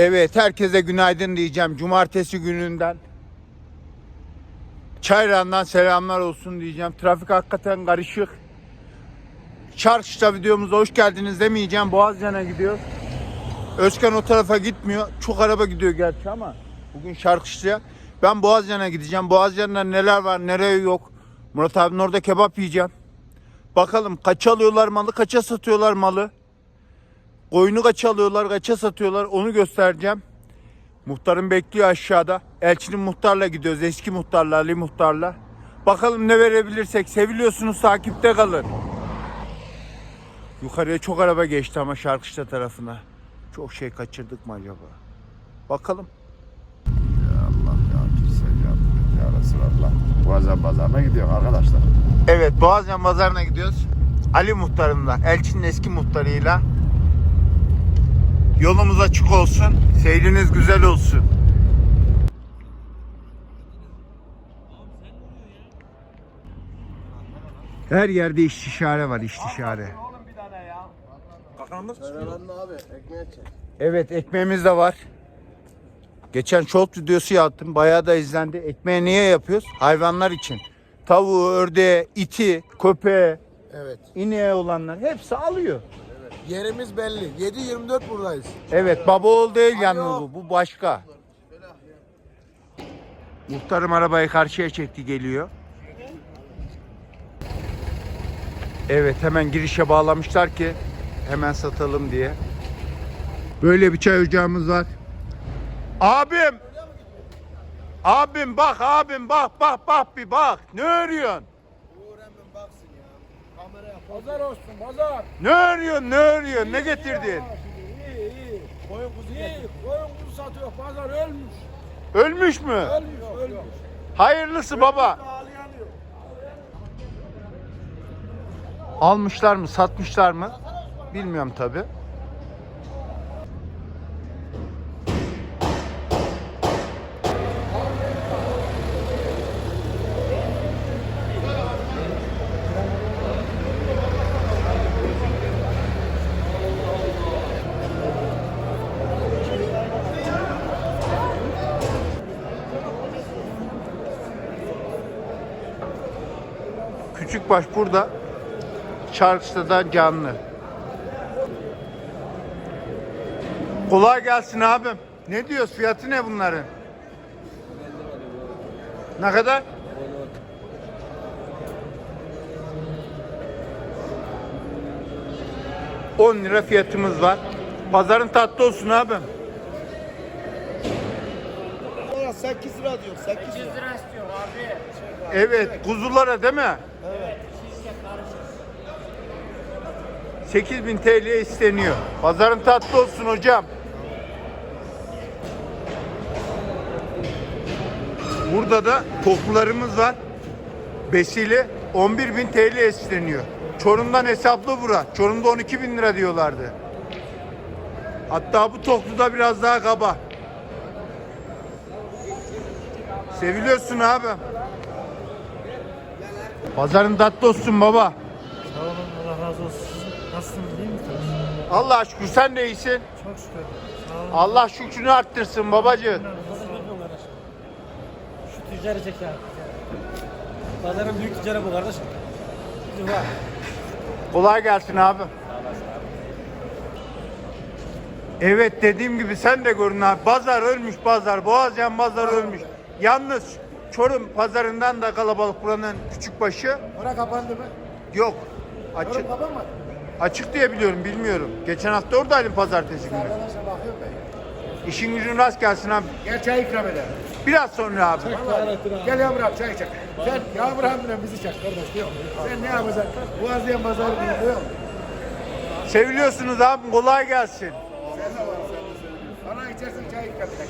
Evet, herkese günaydın diyeceğim. Cumartesi gününden. Çayran'dan selamlar olsun diyeceğim. Trafik hakikaten karışık. Çarşıda videomuza hoş geldiniz demeyeceğim. Boğazcan'a gidiyoruz. Özkan o tarafa gitmiyor. Çok araba gidiyor gerçi ama bugün Şarkışlı'ya. Ben Boğazcan'a gideceğim. Boğazcan'da neler var, nereye yok. Murat abinin orada kebap yiyeceğim. Bakalım kaça alıyorlar malı, kaça satıyorlar malı. Koyunu kaça alıyorlar, kaça satıyorlar onu göstereceğim. Muhtarım bekliyor aşağıda. Elçinin muhtarla gidiyoruz. Eski muhtarla, Ali muhtarla. Bakalım ne verebilirsek. Seviliyorsunuz takipte kalın. Yukarıya çok araba geçti ama Şarkışla tarafına. Çok şey kaçırdık mı acaba? Bakalım. Ya Allah ya kimse et ya Resulallah. Boğazan pazarına gidiyor arkadaşlar. Evet Boğazcan Pazarı'na gidiyoruz. Ali muhtarımla, Elçinin eski muhtarıyla. Yolumuz açık olsun. Seyriniz güzel olsun. Her yerde istişare var, istişare. abi ekmeğe çek. Evet ekmeğimiz de var. Geçen short videosu yaptım. Bayağı da izlendi. Ekmeği niye yapıyoruz? Hayvanlar için. Tavuğu, ördeği, iti, köpeği, Evet. ineği olanlar hepsi alıyor. Yerimiz belli. 7-24 buradayız. Evet baba oğul değil yalnız bu. Bu başka. Muhtarım arabayı karşıya çekti geliyor. Evet hemen girişe bağlamışlar ki hemen satalım diye. Böyle bir çay ocağımız var. Abim! Abim bak abim bak bak bak bir bak. Ne örüyorsun? Pazar olsun pazar. Ne örüyorsun? Ne örüyorsun? Ne getirdin? İyi iyi. Koyun kuzu İyi. Koyun kuzu satıyor. Pazar ölmüş. Ölmüş mü? Ölmüş. Ölmüş. Hayırlısı baba. Almışlar mı, satmışlar mı? Bilmiyorum tabi. Küçükbaş burada. Çarşıda da canlı. Kolay gelsin abim. Ne diyoruz? Fiyatı ne bunların? Ne kadar? On lira fiyatımız var. Pazarın tatlı olsun abim. 8 lira diyor. 8 lira. Evet, kuzulara değil mi? Evet. 8000 TL isteniyor. Pazarın tatlı olsun hocam. Burada da toplularımız var. Besili 11.000 TL isteniyor. Çorum'dan hesaplı bura. Çorum'da 12.000 lira diyorlardı. Hatta bu tokluda biraz daha kaba. Seviliyorsun abi. Pazarın tatlı olsun baba. Sağ olun Allah razı olsun. Nasılsınız iyi misiniz? Allah şükür sen de iyisin. Çok şükür. Sağ olun. Allah şükrünü arttırsın babacığım. Şu tüccarı çek ya. Pazarın büyük tüccarı bu kardeşim. Var. Kolay gelsin abi. Evet dediğim gibi sen de görün abi. Pazar ölmüş pazar. Boğazcan pazar ölmüş. Yalnız Çorum pazarından da kalabalık buranın küçük başı. Ora kapandı mı? Yok. Açık. Ora kapanmadı. Açık diye biliyorum bilmiyorum. Geçen hafta oradaydım pazartesi günü. Arkadaşa bakıyorum ben. İşin gücün rast gelsin abi. Gel çay ikram eder. Biraz sonra abi. Gel Yağmur abi çay çek. Sen Yağmur abimle bizi çek kardeş diyor. Sen ne yapacaksın? Boğazlayan pazarı bunu diyor. Seviliyorsunuz abi. Kolay gelsin. Sen de var sen de söyle. Bana içersin çay ikram eder.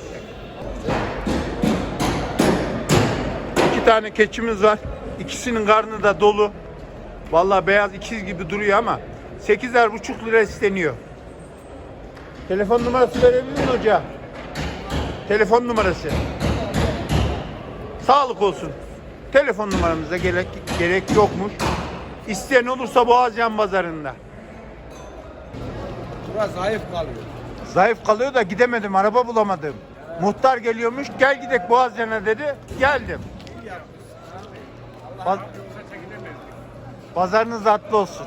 İki tane keçimiz var. İkisinin karnı da dolu. Vallahi beyaz ikiz gibi duruyor ama 8'er buçuk lira isteniyor. Telefon numarası verebilir misin hoca? Telefon numarası. Sağlık olsun. Telefon numaramıza gerek, gerek yokmuş. İsteyen olursa Boğazcan Pazarı'nda. Burası zayıf kalıyor. Zayıf kalıyor da gidemedim. Araba bulamadım. Muhtar geliyormuş. Gel gidek Boğazcan'a dedi. Geldim. Paz- Pazarınız atlı olsun.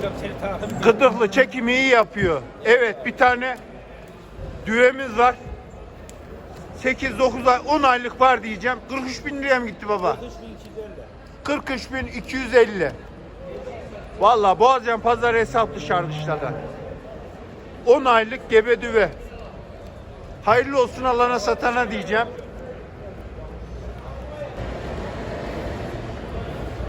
Hocam seni. Gıdıklı çekimi iyi yapıyor. Evet bir tane düvemiz var. 8-9 ay 10 aylık var diyeceğim. 43 bin liraya mı gitti baba? 43 bin 250. Valla Boğazcan pazarı hesaplı şarkışlarda. 10 aylık gebe düve. Hayırlı olsun alana satana diyeceğim.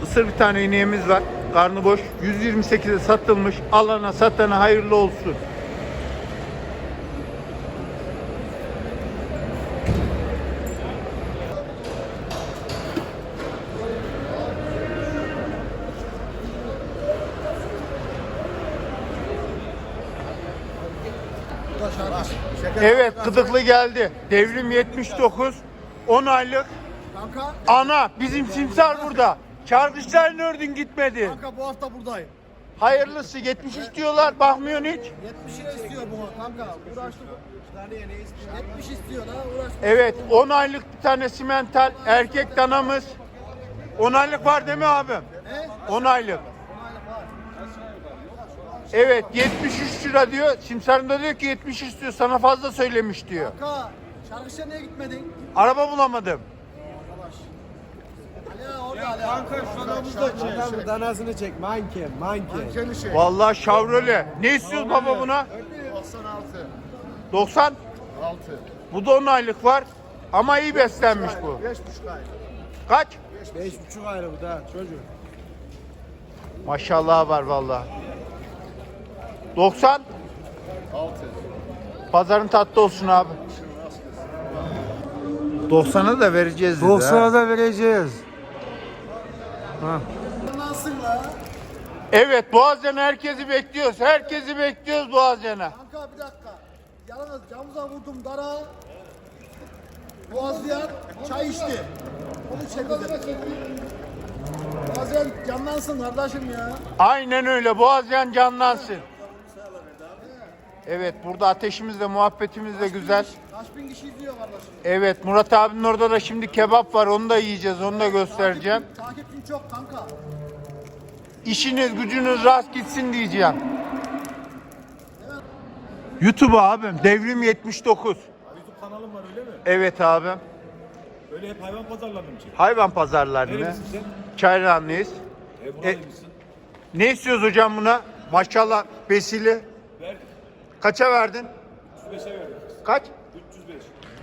Isır bir tane ineğimiz var. Karnı boş. 128'e satılmış. Alana satana hayırlı olsun. Evet gıdıklı geldi. Devrim 79. 10 aylık. Ana bizim simsar burada. Çarkışlar ördün gitmedi. kanka bu hafta buradayım. Hayırlısı 73 diyorlar bakmıyorsun hiç. 70 lira istiyor bu kanka. Uğraştık. 70 istiyor ha uğraştık. Evet 10 aylık bir tane simental erkek danamız. 10 aylık var değil mi abim? Ne? 10 aylık. Evet 73 lira diyor. Simsar'ın da diyor ki 70 istiyor sana fazla söylemiş diyor. Kanka, şarkışa niye gitmedin? Araba bulamadım. Ağa orada Ali ağa. Adamın danasını çek. Manken, manken. Kendi şey. Vallahi Chevrolet. Ne istiyoruz baba buna? 96. 90. 6. Bu da 10 aylık var. Ama iyi beslenmiş bu. 5,5 ay. Kaç? Beş buçuk ayrı bu da çocuk. Maşallah var vallahi. 90. 6. Pazarın tatlı olsun abi. 90'a da vereceğiz dedi. 90'a da vereceğiz. La. Evet Boğazcan'a herkesi bekliyoruz. Herkesi bekliyoruz Boğazcan'a. Kanka bir dakika. Yalnız camıza vurdum dara. Boğazlayan çay içti. Onu çekildi. Boğazlayan canlansın kardeşim ya. Aynen öyle Boğazcan canlansın. Evet burada ateşimiz de muhabbetimiz de güzel. Kaç bin kişi izliyor kardeşim. Evet Murat abinin orada da şimdi kebap var onu da yiyeceğiz onu da göstereceğim. Takipçin, çok kanka. İşiniz gücünüz rast gitsin diyeceğim. YouTube abim Devrim 79. YouTube kanalım var öyle mi? Evet abim. Öyle hep hayvan pazarlarını mı çekiyorsun? Hayvan pazarlarını. Nerelisin sen? Çayranlıyız. E buralıymışsın. Ne istiyoruz hocam buna? Maşallah besili. Verdik. Kaça verdin? 305'e verdik. Kaç?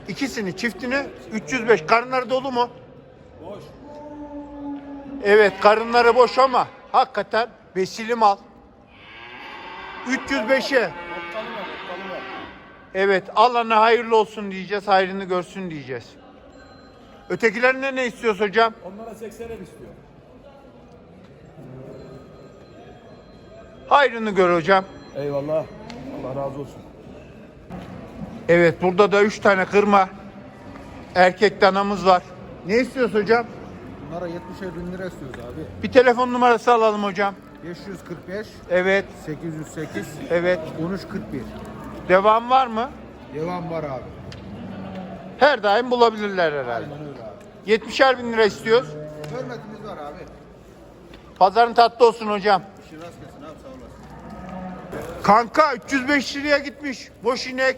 305. İkisini çiftini 305. Karınları dolu mu? Boş. Evet karınları boş ama hakikaten besili mal. 305'e. Okkalı var, okkalı var. Evet Allah'ına hayırlı olsun diyeceğiz. Hayrını görsün diyeceğiz. Ötekilerine ne istiyoruz hocam? Onlara 80'er istiyor. Hayrını gör hocam. Eyvallah. Allah razı olsun. Evet burada da 3 tane kırma erkek danamız var. Ne istiyoruz hocam? Bunlara 70'er bin lira istiyoruz abi. Bir telefon numarası alalım hocam. 545, Evet, 808, evet. 1341. Devam var mı? Devam var abi. Her daim bulabilirler herhalde. Aynen öyle abi. 70'er bin lira istiyoruz. Hürmetimiz var abi. Pazarın tatlı olsun hocam. İşin rast gelsin abi sağ olasın. Kanka 305 liraya gitmiş. Boş inek.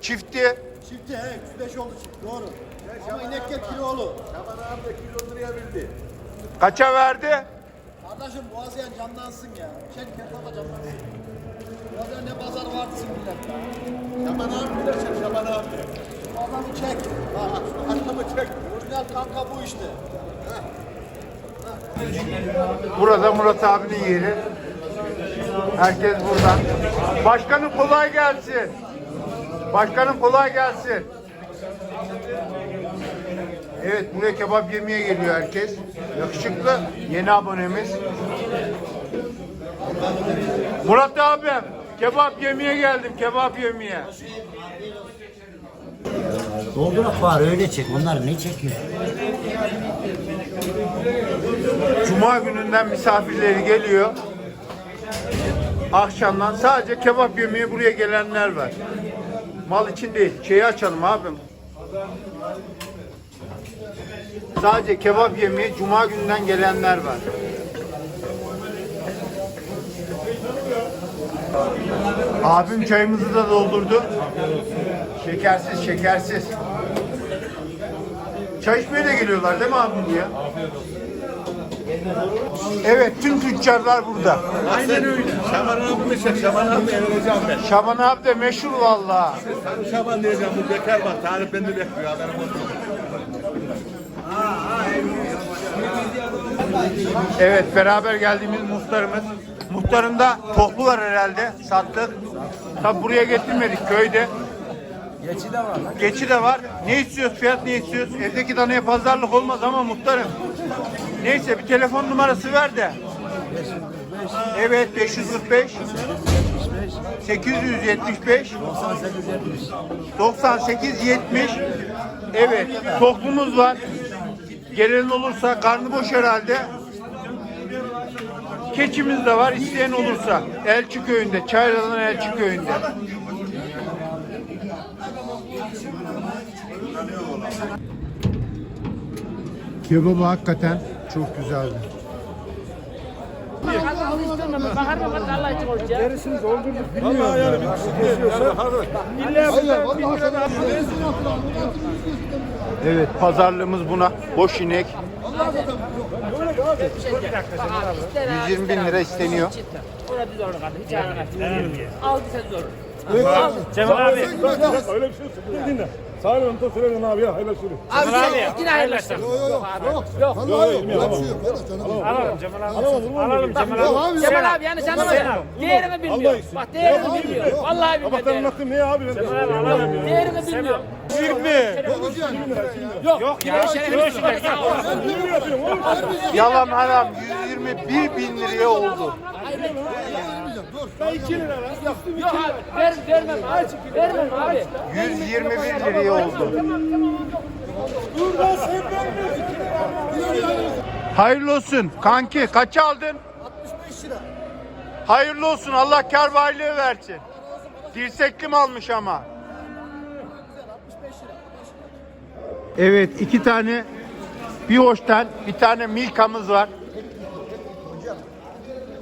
Çifti. Çifti he 305 oldu çift doğru. Ama inekler kilolu. Yaman abi de 210 liraya verdi. Kaça verdi? Kardeşim Boğazlayan canlansın ya. Çek Mustafa canlansın. Boğazlayan ne pazar vardırsın millet ya. Yaman abi de çek Yaman abi. Bu adamı çek. Bak adamı çek. Orijinal kanka bu işte. Burada Murat abinin yeri. Herkes buradan. Başkanım kolay gelsin. Başkanım kolay gelsin. Evet buraya kebap yemeye geliyor herkes. Yakışıklı yeni abonemiz. Murat abim kebap yemeye geldim kebap yemeye. Doldurak var öyle çek. Onlar ne çekiyor? Cuma gününden misafirleri geliyor. Akşamdan sadece kebap yemeye buraya gelenler var. Mal için değil. Şeyi açalım abim. Sadece kebap yemeye cuma gününden gelenler var. Abim çayımızı da doldurdu. Şekersiz, şekersiz. Çay içmeye de geliyorlar değil mi abim buraya? Evet, tüm tüccarlar burada. Aynen öyle. Şaban abi çek. Şaban abi vereceğim ben. Şaban abi de meşhur vallahi. Şaban diyeceğim bu bekar bak. Tarif beni bekliyor. Haberim olsun. Evet, beraber geldiğimiz muhtarımız. Muhtarın da tohlu var herhalde, sattık. Tabi buraya getirmedik köyde. Geçi de var. Geçi de var. Ne istiyoruz? Fiyat ne istiyoruz? Evdeki danaya pazarlık olmaz ama muhtarım. Neyse bir telefon numarası ver de. Evet 545 875 98 70 Evet toklumuz var. Gelen olursa karnı boş herhalde. Keçimiz de var isteyen olursa. Elçi köyünde, Çayradan Elçi köyünde. Kebabı hakikaten çok güzeldi. Vallahi yani bir kişi geliyorsa. Evet pazarlığımız buna. Boş inek. 120 bin lira isteniyor. Cemal abi. Öyle bir şey dinle. Sağ olun da söyleyin abi ya. Olsun. Cemal abi. Yine hayırlaştır. Yok yok. Alalım Cemal abi. Alalım Cemal abi. Cemal abi yani canım ya. Değerini bilmiyor. Bak değerini bilmiyor. Vallahi bilmiyor. Babanın değerini. hakkı ne abi? Alalım. Değerini bilmiyor. 20. Yok ya. Yapıyorum oğlum. Yalan haram 121 bin liraya oldu. Yok abi. Ver, vermem abi. Vermem abi. 121 liraya oldu. Hayırlı olsun. Kanki kaç aldın? 65 lira. Hayırlı olsun. Allah kar ve aylığı versin. Dirsekli mi almış ama? Evet iki tane bir hoştan bir tane milkamız var.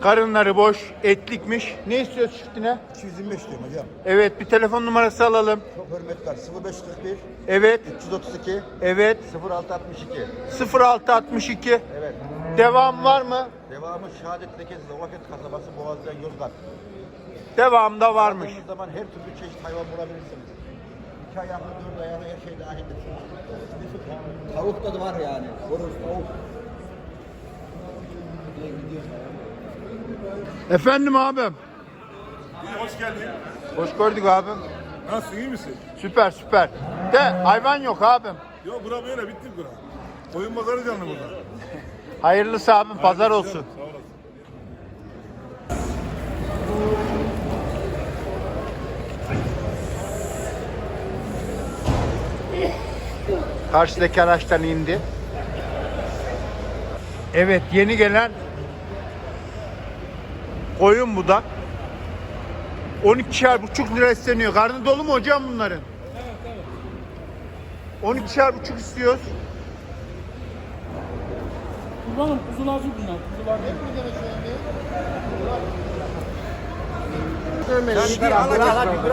Karınları boş, etlikmiş. Ne istiyoruz çiftine? 225 diyorum hocam. Evet bir telefon numarası alalım. Çok hürmetler. 0541 Evet, 332 evet. 0662. 0662. Evet. Devam var mı? Devamı Şehadet Lekesi, Ovaket kasabası Boğaz'dan Yozgat. Devamda varmış. Aradığınız zaman her türlü çeşit hayvan bulabilirsiniz. İki ayaklı, dört ayaklı her şey dahildir. Tavuk da var yani. Horoz, tavuk. Efendim abim. Hoş geldin. Hoş gördük abim. Nasılsın iyi misin? Süper süper. De hayvan yok abim. Yok bura böyle bitti bura. Oyun pazarı canlı burada. Hayırlısı abim pazar olsun. Sağ olasın. Karşıdaki araçtan indi. Evet yeni gelen koyun bu da. 12'şer buçuk lira isteniyor. Karnı dolu mu hocam bunların? Evet evet. 12'şer buçuk istiyoruz. Kurbanım kuzular bunlar. Kuzular.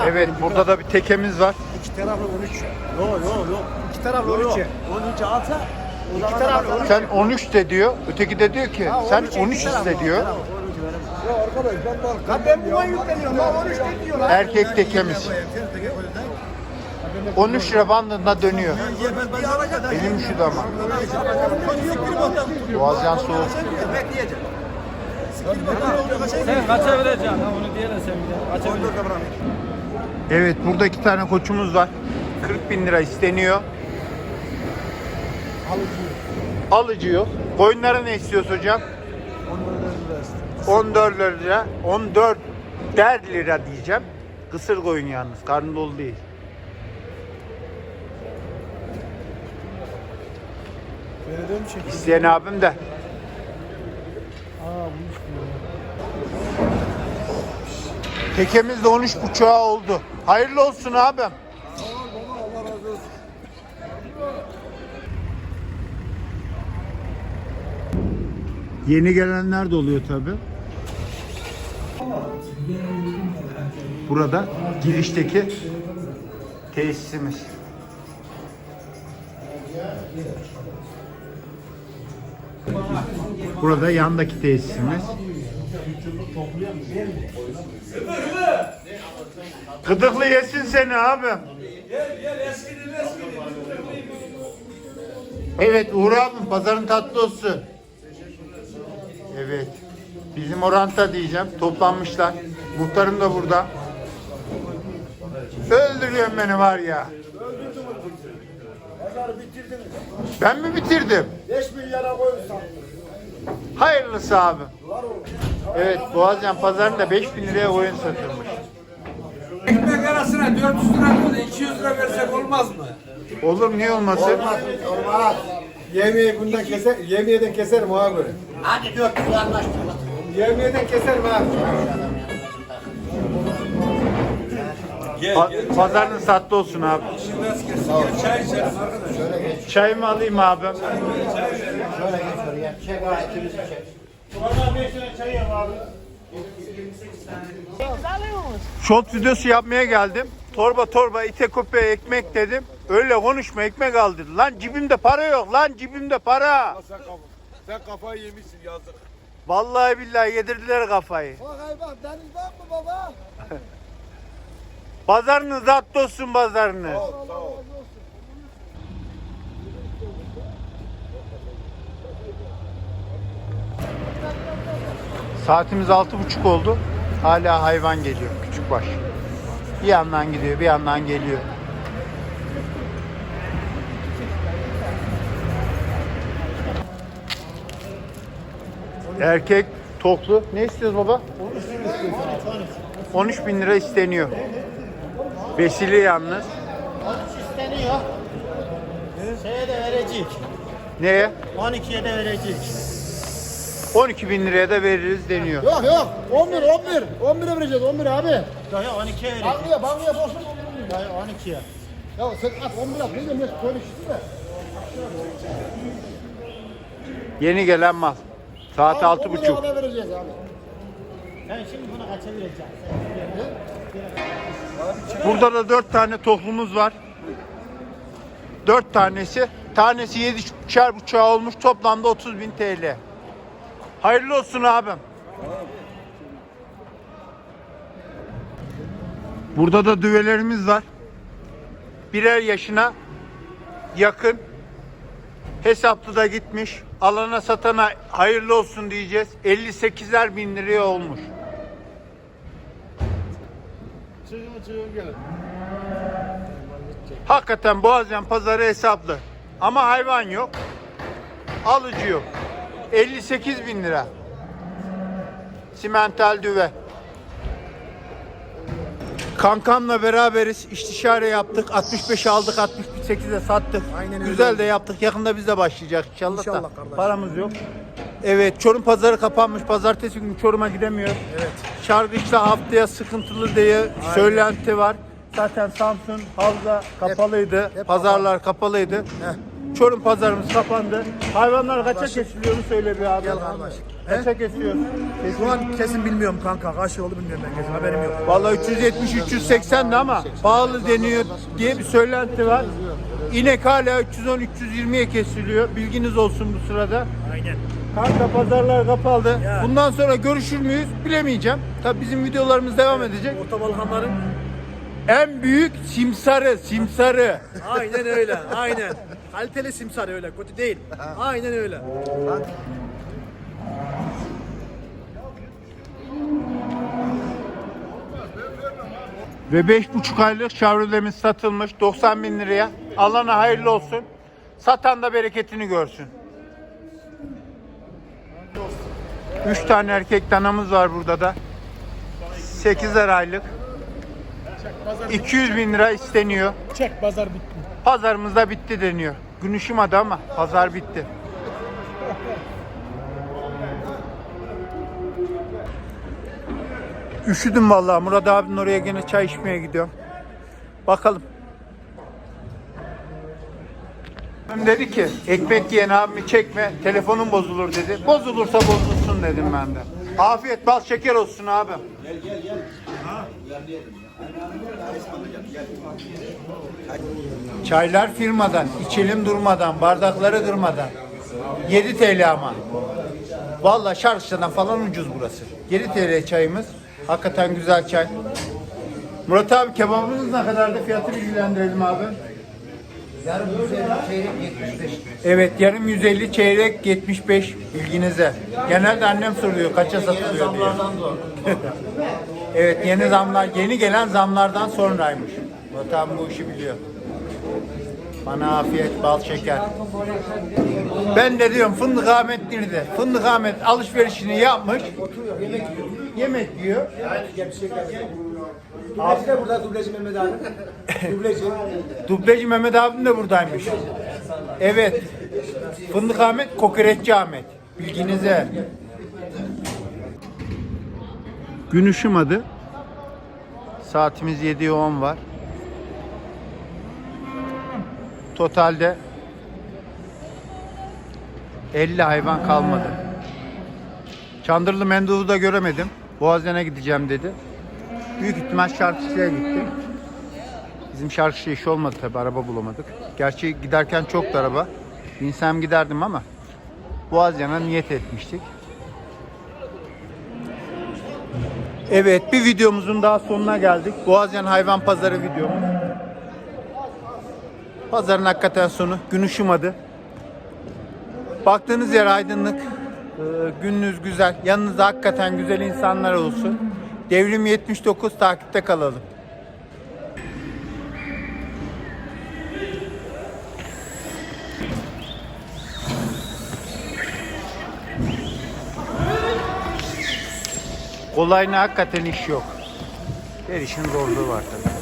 Evet burada da bir tekemiz var. İki taraflı 13. Yok yok yok. İki taraflı 13. 13 alsa o zaman taraflı 13. Sen 13 de diyor. Öteki de diyor ki sen 13 iste diyor. Ya arkadaş ben bak. Ha ben buna yükleniyorum. Ha 13 ne diyor lan? Erkek tekemiz. 13 lira bandında dönüyor. Elim üşüdü ama. Boğazcan soğuk. Sen kaça vereceksin? Onu diyelim sen bir de. Kaça vereceksin? Evet burada iki tane koçumuz var. 40 bin lira isteniyor. Alıcı yok. Koyunlara ne istiyoruz hocam? 14 lira. 14 der lira diyeceğim. Kısır koyun yalnız. Karnı dolu değil. İsteyen abim de. Tekemiz de 13 buçuğa oldu. Hayırlı olsun abim. Yeni gelenler de oluyor tabi. Burada girişteki tesisimiz. Burada yandaki tesisimiz. Gıdıklı yesin seni abi. Evet Uğur abim pazarın tatlı olsun. Evet. Bizim oranta diyeceğim. Toplanmışlar. Muhtarım da burada. Öldürüyorsun beni var ya. Ben mi bitirdim? 5 milyara koyun Hayırlısı abi. Evet Boğazcan pazarında 5000 liraya oyun satılmış. Ekmek arasına 400 lira koydu, 200 lira versek olmaz mı? Olur niye olmasın? Olmaz. Yemeği bundan keser, yemeğden keserim ona göre. Hadi 400 anlaştık. Yemeğden keserim abi. Pa- pazarın satlı olsun abi. Çay arkadaş. Çay mı alayım abi? Şöyle geç oraya. Çek ikimizi çek. Short videosu yapmaya geldim. Torba torba ite köpeğe ekmek dedim. Öyle konuşma ekmek al dedi. Lan cebimde para yok lan cebimde para. Sen, kafa, sen kafayı yemişsin yazık. Vallahi billahi yedirdiler kafayı. Bak ay bak deniz var mı baba? Pazarınız at olsun pazarınız. Sağ ol, sağ ol. Saatimiz altı buçuk oldu. Hala hayvan geliyor küçük baş. Bir yandan gidiyor bir yandan geliyor. Erkek toklu. Ne istiyoruz baba? 13 bin lira isteniyor. Besili yalnız. İsteniyor. Şeye de verecek. Neye? 12'ye de verecek. 12 bin liraya da veririz deniyor. Yok yok. 11 11. 11'e vereceğiz 11 abi. Yok yok 12'ye verecek. Bankaya bankaya borçlu 11 Yok yok 12'ye. Ya sen at 11 at. Ne diyeyim söyle şimdi de. Yeni gelen mal. Saat altı 11'e buçuk. kadar vereceğiz abi. Sen şimdi bunu kaça? Burada da dört tane tohumumuz var. Dört tanesi. Tanesi yedi çar buçuğa olmuş. Toplamda 30 bin TL. Hayırlı olsun abim. Burada da düvelerimiz var. Birer yaşına yakın. Hesaplı da gitmiş. Alana satana hayırlı olsun diyeceğiz. 58'er bin liraya olmuş. Çıkın çıkın gelin. Hakikaten Boğaziyen pazarı hesaplı. Ama hayvan yok. Alıcı yok. 58 bin lira. Simental düve. Kankamla beraberiz. İstişare yaptık. 65 aldık. 68'e sattık. Aynen öyle Güzel de yaptık. Yakında biz de başlayacak inşallah, İnşallah da. kardeşim. Paramız yok. Evet Çorum pazarı kapanmış. Pazartesi günü Çorum'a gidemiyoruz. Evet. Şargıçta haftaya sıkıntılı diye söylenti var. Zaten Samsun, Havza kapalıydı. hep Pazarlar kapalıydı. Çorum pazarımız kapandı. Hayvanlar kaça kesiliyor mu söyle bir abi. Gel kardeş. Kaça kesiyor? Şu an kesin bilmiyorum kanka. Kaç oldu bilmiyorum ben kesin. Haberim yok. Vallahi 370 380 de ama pahalı deniyor diye bir söylenti var. İnek hala 310 320'ye kesiliyor. Bilginiz olsun bu sırada. Aynen. Kanka pazarlar kapalı. Ya. Bundan sonra görüşür müyüz bilemeyeceğim. Tabii bizim videolarımız devam edecek. Orta Balkanların En büyük simsarı, simsarı. aynen öyle. Aynen. Kaliteli simsar öyle. Kötü değil. Aynen öyle. Ve beş buçuk aylık Chevrolet'imiz satılmış 90 bin liraya. Alana hayırlı olsun. Satan da bereketini görsün. 3 tane erkek danamız var burada da. 8'er aylık. 200 bin lira isteniyor. Çek pazar bitti. Pazarımız da bitti deniyor. Gün ışımadı ama pazar bitti. Üşüdüm vallahi. Murat abinin oraya gene çay içmeye gidiyorum. Bakalım. Dedi ki ekmek yiyen abimi çekme telefonun bozulur dedi. Bozulursa bozulur bozulsun dedim ben de. Afiyet bal şeker olsun abi. Çaylar firmadan, içelim durmadan, bardakları kırmadan. 7 TL ama. Vallahi Şarkışla'dan falan ucuz burası. 7 TL çayımız. Hakikaten güzel çay. Murat abi kebabımız ne kadardı? Fiyatı bilgilendirelim abi. Yarım 150 çeyrek 75. Evet yarım 150 çeyrek 75 bilginize. Genelde annem soruyor kaça satılıyor diye. evet yeni zamlar yeni gelen zamlardan sonraymış. Abi bu işi biliyor. Bana afiyet bal şeker. Ben de diyorum Fındık Ahmet nerede? Fındık Ahmet alışverişini yapmış. Yemek yiyor. Abi de burada dublajı Mehmet abi. dublajı. Dublajı Mehmet abim de buradaymış. Evet. Fındık Ahmet, Kokoreççi Ahmet. Bilginize. Gün ışımadı. Saatimiz 7'ye 10 var. Totalde 50 hayvan kalmadı. Çandırlı Menduv'u da göremedim. Boğaziyen'e gideceğim dedi. Büyük ihtimal Şarkışlı'ya gitti. Bizim şarkıcı işi olmadı tabi araba bulamadık. Gerçi giderken çoktu araba. Binsem giderdim ama Boğaziyan'a niyet etmiştik. Evet bir videomuzun daha sonuna geldik. Boğaziyan Hayvan Pazarı videomuz. Pazarın hakikaten sonu. Gün ışımadı. Baktığınız yer aydınlık. Ee, gününüz güzel. Yanınızda hakikaten güzel insanlar olsun. Devrim 79 takipte kalalım. Kolayına hakikaten iş yok. Her işin zorluğu var tabii.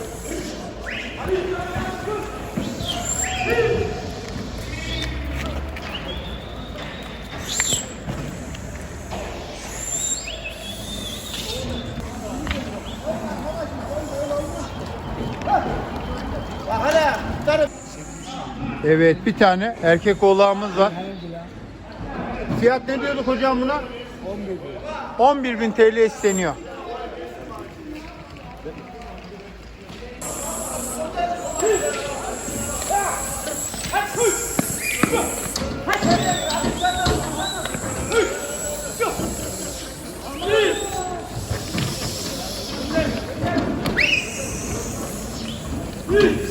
Evet bir tane erkek oğlağımız var. Fiyat ne diyorduk hocam buna? 11 bin. bin TL isteniyor. Please!